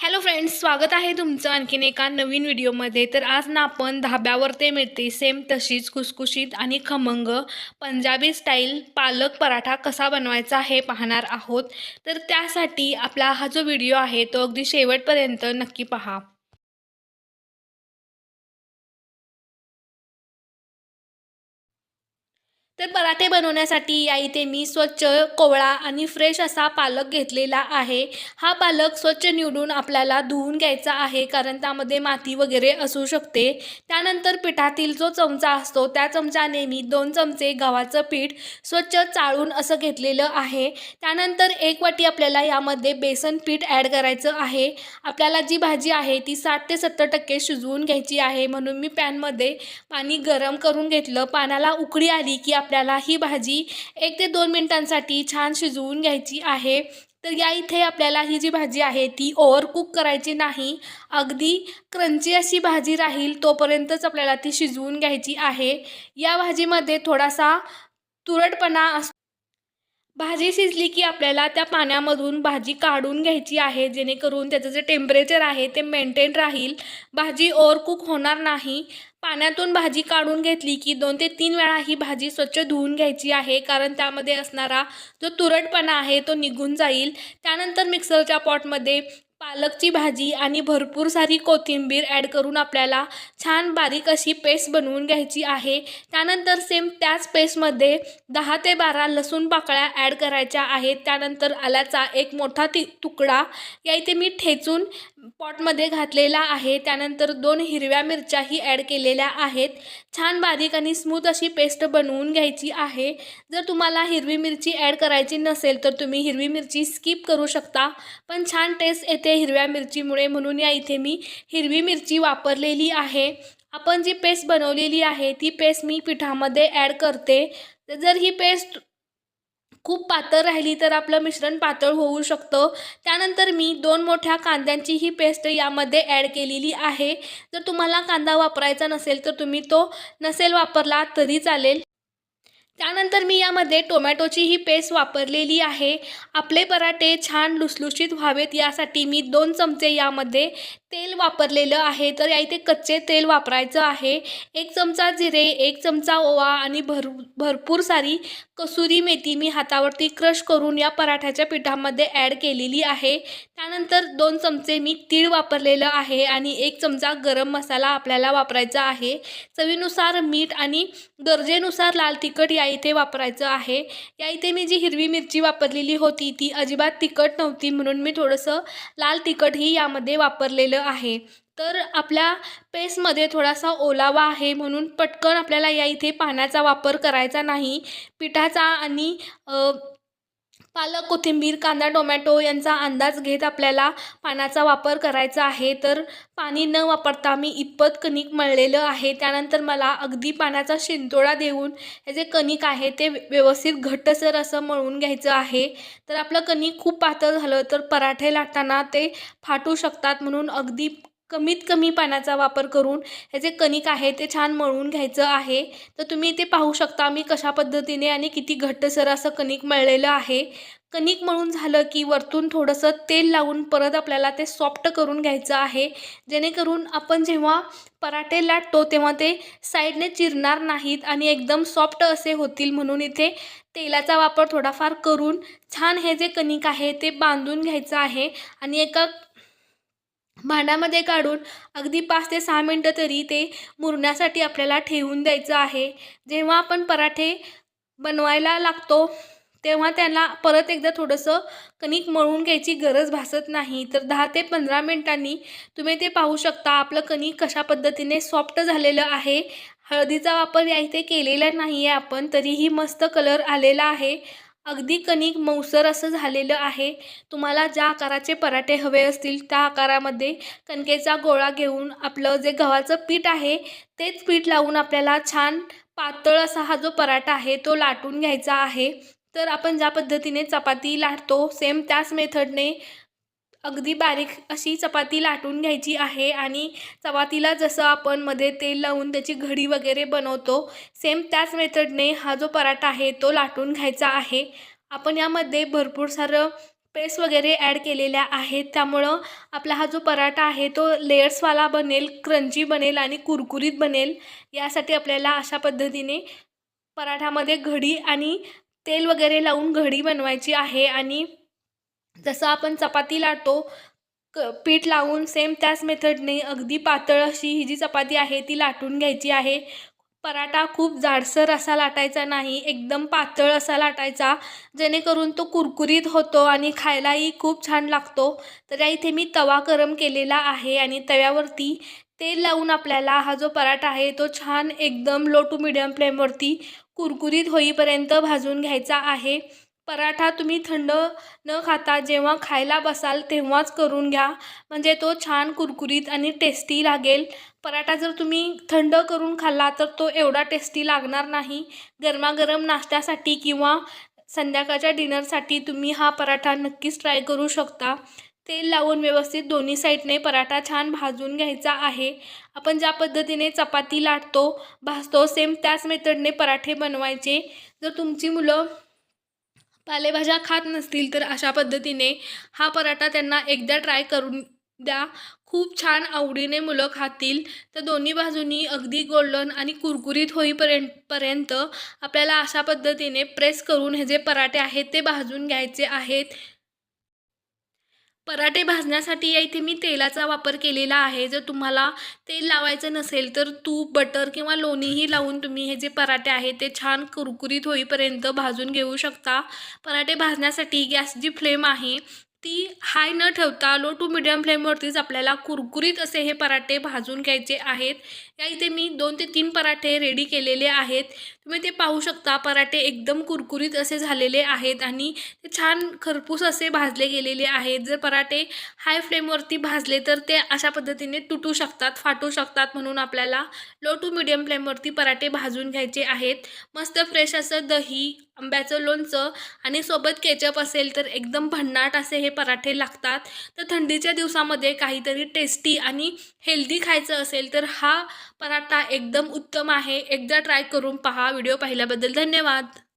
Hello friends स्वागत आहे तुमचं आणखीन एका नवीन व्हिडिओमध्ये तर आज ना आपण धाब्यावर ते मिळते. सेम तशीच खुसखुशीत आणि खमंग पंजाबी स्टाईल पालक पराठा कसा बनवायचा हे पाहणार आहोत. तर त्यासाठी आपला हा जो व्हिडिओ आहे तो अगदी शेवटपर्यंत नक्की पहा. तर पराठे बनवण्यासाठी या इथे मी स्वच्छ कोवळा आणि फ्रेश असा पालक घेतलेला आहे. हा पालक स्वच्छ निवडून आपल्याला धुवून घ्यायचा आहे कारण त्यामध्ये माती वगैरे असू शकते. त्यानंतर पिठातील जो चमचा असतो त्या चमचाने मी दोन चमचे गव्हाचं पीठ स्वच्छ चाळून असं घेतलेलं आहे. त्यानंतर एक वाटी आपल्याला यामध्ये बेसन पीठ ॲड करायचं आहे. आपल्याला जी भाजी आहे ती साठ ते सत्तर टक्के शिजवून घ्यायची आहे. म्हणून मी पॅनमध्ये पाणी गरम करून घेतलं. पाण्याला उकळी आली की आपल्याला ही भाजी एक ते दोन मिनिटांसाठी छान शिजवून घ्यायची आहे. तर या इथे आपल्याला ही जी भाजी आहे ती ओव्हर कुक करायची नाही. अगदी क्रंची अशी भाजी राहील तोपर्यंतच आपल्याला ती शिजवून घ्यायची आहे. या भाजीमध्ये थोडासा तुरटपणा अस भाजी शिजली की आपल्याला त्या पाण्यामधून भाजी काढून घ्यायची आहे जेणेकरून त्याचं जे टेम्परेचर आहे ते मेंटेन राहील. भाजी ओव्हर कुक होणार नाही. पाण्यातून भाजी काढून घेतली की दोन ते तीन वेळा ही भाजी स्वच्छ धुवून घ्यायची आहे कारण त्यामध्ये असणारा जो तुरटपणा आहे तो निघून जाईल. त्यानंतर मिक्सरच्या पॉटमध्ये पालकची भाजी आणि भरपूर सारी कोथिंबीर ॲड करून आपल्याला छान बारीक अशी पेस्ट बनवून घ्यायची आहे. त्यानंतर सेम त्याच पेस्टमध्ये दहा ते बारा लसूण पाकळ्या ॲड करायच्या आहेत. त्यानंतर आल्याचा एक मोठा ति तुकडा या इथे मी ठेचून पॉटमध्ये घातलेला आहे. त्यानंतर दोन हिरव्या मिरच्याही ॲड केलेल्या आहेत. छान बारीक आणि स्मूथ अशी पेस्ट बनवून घ्यायची आहे. जर तुम्हाला हिरवी मिरची ॲड करायची नसेल तर तुम्ही हिरवी मिरची स्किप करू शकता. पण छान टेस्ट येते हिरव्या मिरचीमुळे म्हणून या इथे मी हिरवी मिरची वापरलेली आहे. आपण जी पेस्ट बनवलेली आहे ती पेस्ट मी पिठामध्ये ॲड करते. जर ही पेस्ट खूप पातळ राहिली तर आपलं मिश्रण पातळ होऊ शकतं. त्यानंतर मी दोन मोठ्या कांद्यांची ही पेस्ट यामध्ये ॲड केलेली आहे. जर तुम्हाला कांदा वापरायचा नसेल तर तुम्ही तो नसेल वापरला तरी चालेल. त्यानंतर मी यामध्ये टोमॅटोची ही पेस्ट वापरलेली आहे. आपले पराठे छान लुसलुशीत व्हावेत यासाठी मी दोन चमचे यामध्ये तेल वापरलेलं आहे. तर या इथे कच्चे तेल वापरायचं आहे. एक चमचा जिरे एक चमचा ओवा आणि भर भरपूर सारी कसुरी मेथी मी हातावरती क्रश करून या पराठ्याच्या पिठामध्ये ॲड केलेली आहे. त्यानंतर दोन चमचे मी तीळ वापरलेलं आहे आणि एक चमचा गरम मसाला आपल्याला वापरायचा आहे. चवीनुसार मीठ आणि गरजेनुसार लाल तिखट या इथे वापरायचं आहे. या इथे मी जी हिरवी मिरची वापरलेली होती ती अजिबात तिखट नव्हती म्हणून मी थोडंसं लाल तिखटही यामध्ये वापरलेलं आहे. तर आपल्या पेस्टमध्ये थोडासा ओलावा आहे म्हणून पटकन आपल्याला या इथे पाण्याचा वापर करायचा नाही. पिठाचा आणि पालक कोथिंबीर कांदा टोमॅटो यांचा अंदाज घेत आपल्याला पाण्याचा वापर करायचा आहे. तर पाणी न वापरता मी इतपत कणिक मळलेलं आहे. त्यानंतर मला अगदी पाण्याचा शिंतोडा देऊन हे जे कणिक आहे ते व्यवस्थित घट्टसर असं मळून घ्यायचं आहे. तर आपलं कणिक खूप पातळ झालं तर पराठे लाटताना ते फाटू शकतात म्हणून अगदी कमीत कमी पाण्याचा वापर करून हे जे कणिक आहे ते छान मळून घ्यायचं आहे. तर तुम्ही इथे पाहू शकता मी कशा पद्धतीने आणि किती घट्टसर असं कणिक मळलेलं आहे. कणिक मळून झालं की वरतून थोडंसं तेल लावून परत आपल्याला ते सॉफ्ट करून घ्यायचं आहे. जेणेकरून आपण जेव्हा पराठे लाटतो तेव्हा ते साईडने चिरणार नाहीत आणि एकदम सॉफ्ट असे होतील म्हणून इथे तेलाचा वापर थोडाफार करून छान हे जे कणिक आहे ते बांधून घ्यायचं आहे. आणि एका भांड्यामध्ये काढून अगदी पाच ते सहा मिनटं तरी ते मुरण्यासाठी आपल्याला ठेवून द्यायचं आहे. जेव्हा आपण पराठे बनवायला लागतो तेव्हा त्यांना परत एकदा थोडंसं कणिक मळून घ्यायची गरज भासत नाही. तर दहा ते पंधरा मिनटांनी तुम्ही ते पाहू शकता आपलं कणिक कशा पद्धतीने सॉफ्ट झालेलं आहे. हळदीचा वापर या इथे केलेला नाही आहे आपण तरीही मस्त कलर आलेला आहे. अगदी कणिक मऊसर असं झालेलं आहे. तुम्हाला ज्या आकाराचे पराठे हवे असतील त्या आकारामध्ये कणकेचा गोळा घेऊन आपलं जे गव्हाचं पीठ आहे तेच पीठ लावून आपल्याला छान पातळ असा हा जो पराठा आहे तो लाटून घ्यायचा आहे. तर आपण ज्या पद्धतीने चपाती लाटतो सेम त्याच मेथडने अगदी बारीक अशी चपाती लाटून घ्यायची आहे आणि चपातीला जसं आपण मध्ये तेल लावून त्याची घडी वगैरे बनवतो सेम त्याच मेथडने हा जो पराठा आहे तो लाटून घ्यायचा आहे. आपण यामध्ये भरपूर सारं पेस्ट वगैरे ॲड केलेल्या आहेत. त्यामुळं आपला हा जो पराठा आहे तो लेयर्सवाला बनेल क्रंची बनेल आणि कुरकुरीत बनेल. यासाठी आपल्याला अशा पद्धतीने पराठामध्ये घडी आणि तेल वगैरे लावून घडी बनवायची आहे आणि जसं आपण चपाती लाटतो क पीठ लावून सेम त्याच मेथडने अगदी पातळ अशी ही जी चपाती आहे ती लाटून घ्यायची आहे. पराठा खूप जाडसर असा लाटायचा नाही एकदम पातळ असा लाटायचा जेणेकरून तो कुरकुरीत होतो आणि खायलाही खूप छान लागतो. तर या इथे मी तवा गरम केलेला आहे आणि तव्यावरती तेल लावून आपल्याला हा जो पराठा आहे तो छान एकदम लो टू मिडियम फ्लेमवरती कुरकुरीत होईपर्यंत भाजून घ्यायचा आहे. पराठा तुम्ही थंड न खाता जेव्हा खायला बसाल तेव्हाच करून घ्या. म्हणजे तो छान कुरकुरीत आणि टेस्टी लागेल. पराठा जर तुम्ही थंड करून खाल्ला तर तो एवढा टेस्टी लागणार नाही. गरमागरम नाश्त्यासाठी किंवा संध्याकाळच्या डिनरसाठी तुम्ही हा पराठा नक्कीच ट्राय करू शकता. तेल लावून व्यवस्थित दोन्ही साईडने पराठा छान भाजून घ्यायचा आहे. आपण ज्या पद्धतीने चपाती लाटतो भाजतो सेम त्याच मेथडने पराठे बनवायचे. जर तुमची मुलं पालेभाज्या खात नसतील तर अशा पद्धतीने हा पराठा त्यांना एकदा ट्राय करून द्या. खूप छान आवडीने मुलं खातील. तर दोन्ही बाजूनी अगदी गोल्डन आणि कुरकुरीत होईपर्यंत पर्यंत आपल्याला अशा पद्धतीने प्रेस करून हे जे पराठे आहेत ते भाजून घ्यायचे आहेत. पराठे भाजण्यासाठी या इथे मी तेलाचा वापर केलेला आहे. जर तुम्हाला तेल लावायचं नसेल तर तूप बटर किंवा लोणीही लावून तुम्ही हे जे पराठे आहेत ते छान कुरकुरीत होईपर्यंत भाजून घेऊ शकता. पराठे भाजण्यासाठी गॅसची फ्लेम आहे. ती हाय न ठेवता लो टू मिडियम फ्लेमवरतीच आपल्याला कुरकुरीत असे हे पराठे भाजून घ्यायचे आहेत. या इथे मी दोन ते तीन पराठे रेडी केलेले आहेत. तुम्ही ते पाहू शकता पराठे एकदम कुरकुरीत असे झालेले आहेत आणि ते छान खरपूस असे भाजले गेलेले आहेत. जर पराठे हाय फ्लेमवरती भाजले तर ते अशा पद्धतीने तुटू शकतात फाटू शकतात म्हणून आपल्याला लो टू मिडियम फ्लेमवरती पराठे भाजून घ्यायचे आहेत. मस्त फ्रेश असं दही आंब्याचं लोणचं आणि सोबत केचप असेल तर एकदम भन्नाट असे हे पराठे लागतात. तर थंडीच्या दिवसामध्ये काहीतरी टेस्टी आणि हेल्दी खायचं असेल तर हा पराठा एकदम उत्तम आहे. एकदा ट्राय करून पहा. व्हिडिओ पाहिल्याबद्दल धन्यवाद.